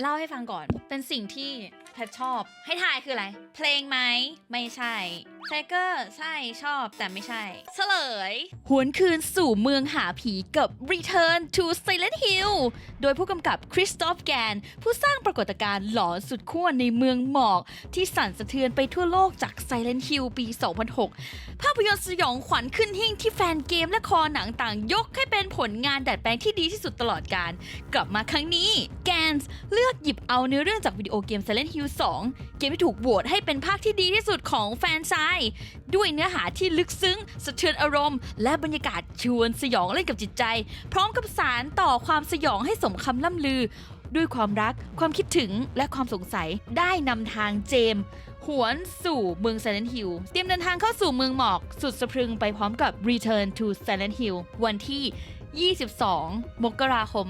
เล่าให้ฟังก่อน เป็นสิ่งที่ แพทชอบ ให้ทายคืออะไร เพลงไหม ไม่ใช่แทเกอร์ใช่ชอบแต่ไม่ใช่เฉลย หวนคืนสู่เมืองหาผีกับ Return to Silent Hill โดยผู้กำกับคริสตอฟแกน ผู้สร้างปรากฏการณ์หลอนสุดขั้วในเมืองหมอก ที่สั่นสะเทือนไปทั่วโลกจาก Silent Hill ปี 2006 ภาพยนตร์สยองขวัญขึ้นหิ่งที่แฟนเกมและคอหนังต่างยกให้เป็นผลงานดัดแปลงที่ดีที่สุดตลอดกาลกลับมาครั้งนี้แกนส์เลือกหยิบเอาเนื้อเรื่องจากวิดีโอเกม Silent Hill 2 เกมที่ถูกโหวตให้เป็นภาคที่ดีที่สุดของแฟนซายด้วยเนื้อหาที่ลึกซึ้ง สะเทือนอารมณ์ และบรรยากาศชวนสยองเล่นกับจิตใจ พร้อมกับสารต่อความสยองให้สมคำล่ำลือ ด้วยความรักความคิดถึงและความสงสัยได้นำทางเจมส์หวนสู่เมือง Silent Hill เตรียมเดินทางเข้าสู่เมืองหมอก สุดสะพรึงไปพร้อมกับ Return to Silent Hill วันที่ 22 มกราคม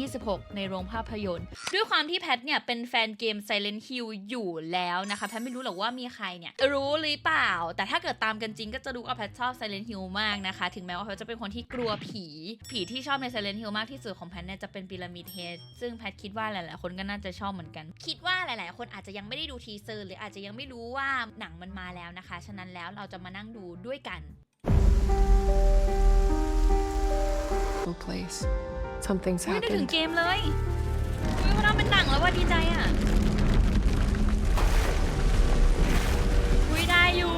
2026 ในโรงภาพยนตร์ ด้วยความที่แพทเนี่ย เป็นแฟนเกม Silent Hill อยู่แล้วนะคะ แพทไม่รู้หรอกว่ามีใครเนี่ย รู้หรือเปล่า แต่ถ้าเกิดตามกันจริงก็จะรู้ว่าแพทชอบ Silent Hill มากนะคะ ถึงแม้ว่าแพทจะเป็นคนที่กลัวผี ผีที่ชอบใน Silent Hill มากที่สุดของแพทเนี่ย จะเป็นพีระมิดเฮดซึ่งแพทคิดว่าหลาย ๆ คนก็น่าจะชอบเหมือนกัน คิดว่าหลาย ๆ คนอาจจะยังไม่ได้ดูทีเซอร์หรืออาจจะยังไม่รู้ว่าหนังมันมาแล้วนะคะ ฉะนั้นแล้วเราจะมานั่งดูด้วยกัน place. Something's ไม่นึกถึง happened. เกมเลยอุ้ยมันทำเป็นหนังแล้วว่าดีใจอะอุ้ยได้อยู่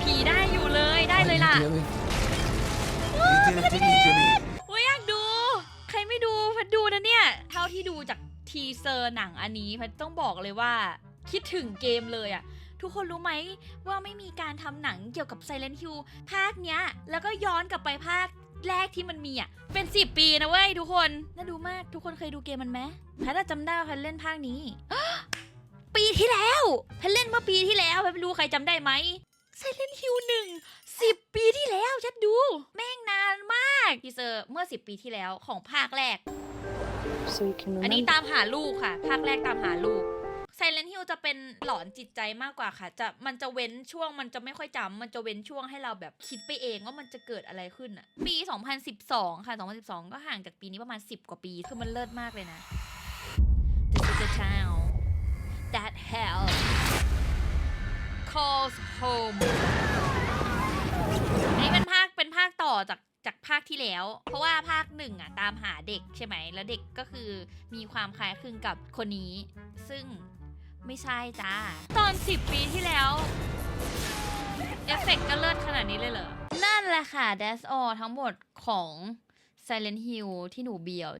ผีได้อยู่เลยได้เลยล่ะ You did it, didn't you, Jimmy? อุ้ยอยากดู ใครไม่ดูพัดดูนะเนี่ย เท่าที่ดูจากทีเซอร์หนังอันนี้พัดต้องบอกเลยว่า คิดถึงเกมเลยอะทุกคนรู้ไหมว่าไม่มีการทำหนังเกี่ยวกับ Silent Hill ภาคเนี้ย แล้วก็ย้อนกลับไปภาค แรกที่มันมีอะ เป็น10ปีนะเว้ยทุกคน น่าดูมาก ทุกคนเคยดูเกมมันไหมแพทย์อะจำได้ว่าแพทย์เล่นภาคนี้ ปีที่แล้วแพทย์เล่นเมื่อปีที่แล้วแพทย์ไม่รู้ใครจำได้ไหม Silent Hill หนึ่งสิบปีที่แล้วฉันดู แม่งนานมากทีเซอร์เมื่อ10ปีที่แล้วของภาคแรก So you can อันนี้ remember. ตามหาลูกค่ะ ภาคแรกตามหาลูก Silent Hill จะเป็นหลอนจิตใจมากกว่าค่ะ จะมันจะเว้นช่วงมันจะไม่ค่อยจำมันจะเว้นช่วงให้เราแบบคิดไปเองว่ามันจะเกิดอะไรขึ้นอะปี 2012 ค่ะ 2012 ก็ห่างจากปีนี้ประมาณ 10 กว่าปี คือมันเลิศมากเลยนะ This is the town that hell calls home อันนี้เป็นภาคเป็นภาคต่อจากจากภาคที่แล้ว เพราะว่าภาคหนึ่งอะตามหาเด็กใช่ไหม แล้วเด็กก็คือมีความคล้ายคลึงกับคนนี้ ซึ่ง ไม่ใช่จ้า ตอน 10 ปีที่แล้ว เอฟเฟกต์ก็เลิศขนาดนี้เลยเหรอ นั่นแหละค่ะ That's all ทั้งหมดของ Silent Hill ที่หนูเบียว